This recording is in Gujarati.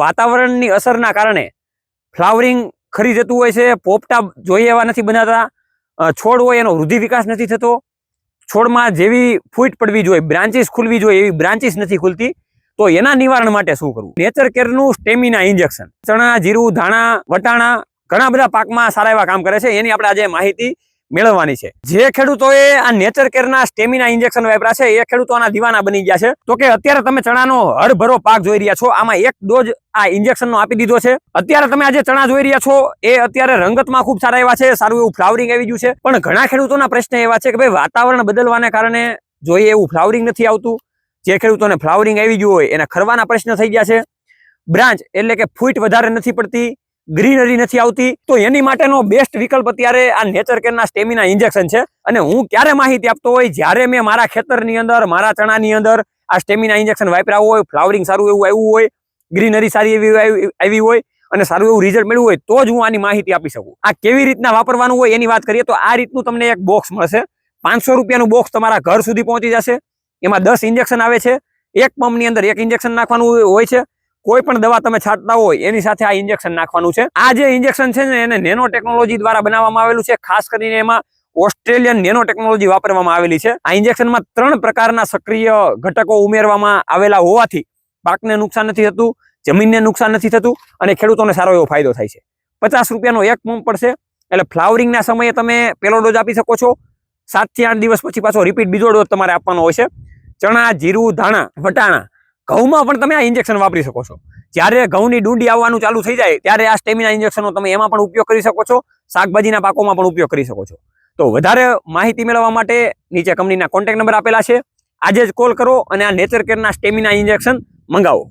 વાતાવરણની અસરના કારણે ફ્લાવરિંગ ખરી જતું હોય છે, પોપટા જોઈએ એવા નથી બનાતા છોડ હોય એનો વૃદ્ધિ વિકાસ નથી થતો, છોડમાં જેવી ફૂટ પડવી જોઈએ બ્રાન્ચીસ ખુલવી જોઈએ એવી બ્રાન્ચીસ નથી ખુલતી, તો એના નિવારણ માટે શું કરવું? નેચર કેરનું સ્ટેમિના ઇન્જેક્શન ચણા, જીરું, ધાણા, વટાણા ઘણા બધા પાકમાં સારા એવા કામ કરે છે, એની આપણે આજે માહિતી મેળવવાની છે. જે ખેડૂતોએ આ નેચર કેરના સ્ટેમિના ઇન્જેક્શન વાપરા છે, એ ખેડૂતોના દીવાના બની ગયા છે. તો કે અત્યારે તમે ચણાનો હરભરો પાક જોઈ રહ્યા છો, આમાં એક ડોઝ આ ઇન્જેક્શનનો આપી દીધો છે. અત્યારે તમે આજે ચણા જોઈ રહ્યા છો, એ અત્યારે રંગતમાં ખૂબ સારા એવા છે, સારું એવું ફ્લાવરિંગ આવી ગયું છે. પણ ઘણા ખેડૂતોના પ્રશ્ન એવા છે કે ભાઈ, વાતાવરણ બદલવાને કારણે જોઈએ એવું ફ્લાવરિંગ નથી આવતું. જે ખેડૂતોને ફ્લાવરિંગ આવી ગયું હોય, એને ખરવાના પ્રશ્ન થઈ ગયા છે. બ્રાન્ચ એટલે કે ફૂટ વધારે નથી પડતી. ગ્રીનરી નથી આવતી, તો એની માટેનો બેસ્ટ વિકલ્પ અત્યારે આ નેચર કેરના સ્ટેમિના ઇન્જેક્શન છે. અને હું ક્યારે માહિતી આપતો હોય? જ્યારે મેં મારા ખેતરની અંદર, મારા ચણાની અંદર આ સ્ટેમિના ઇન્જેક્શન વાપરાવું હોય ફ્લાવરિંગ સારું એવું આવ્યું હોય ગ્રીનરી સારી એવી આવી- હોય અને સારું એવું રિઝલ્ટ મળ્યું હોય, તો જ હું આની માહિતી આપી શકું. આ કેવી રીતના વાપરવાનું હોય એની વાત કરીએ તો આ રીતનું તમને એક બોક્સ મળશે. પાંચસો રૂપિયાનું બોક્સ તમારા ઘર સુધી પહોંચી જશે. એમાં દસ ઇન્જેક્શન આવે છે. એક પંપની અંદર એક ઇન્જેક્શન નાખવાનું હોય છે. કોઈ પણ દવા તમે છાંટતા હોય, એની સાથે આ ઇન્જેક્શન નાખવાનું છે. આ જે ઇન્જેક્શન છે ને, એને નેનો ટેકનોલોજી દ્વારા બનાવવામાં આવેલું છે. ખાસ કરીને એમાં ઓસ્ટ્રેલિયન નેનો ટેકનોલોજી વાપરવામાં આવેલી છે. આ ઇન્જેક્શનમાં ત્રણ પ્રકારના સક્રિય ઘટકો ઉમેરવામાં આવેલા હોવાથી પાકને નુકસાન નથી થતું, જમીનને નુકસાન નથી થતું અને ખેડૂતોને સારો એવો ફાયદો થાય છે. પચાસ રૂપિયાનો એક પંપ પડશે. એટલે ફ્લાવરિંગના સમયે તમે પેલો ડોઝ આપી શકો છો. સાતથી આઠ દિવસ પછી પાછો રિપીટ બીજો ડોઝ તમારે આપવાનો હોય છે. ચણા, જીરું, ધાણા, વટાણા ઘઉંમાં પણ તમે આ ઇન્જેક્શન વાપરી શકો છો. જ્યારે ઘઉંની ડુંડી આવવાનું ચાલુ થઈ જાય, ત્યારે આ સ્ટેમિના ઇન્જેક્શનનો તમે એમાં પણ ઉપયોગ કરી શકો છો, શાકભાજીના પાકોમાં પણ ઉપયોગ કરી શકો છો. તો વધારે માહિતી મેળવવા માટે નીચે કંપનીના કોન્ટેક્ટ નંબર આપેલા છે. આજે જ કોલ કરો અને આ નેચર કેરના સ્ટેમિના ઇન્જેક્શન મંગાવો.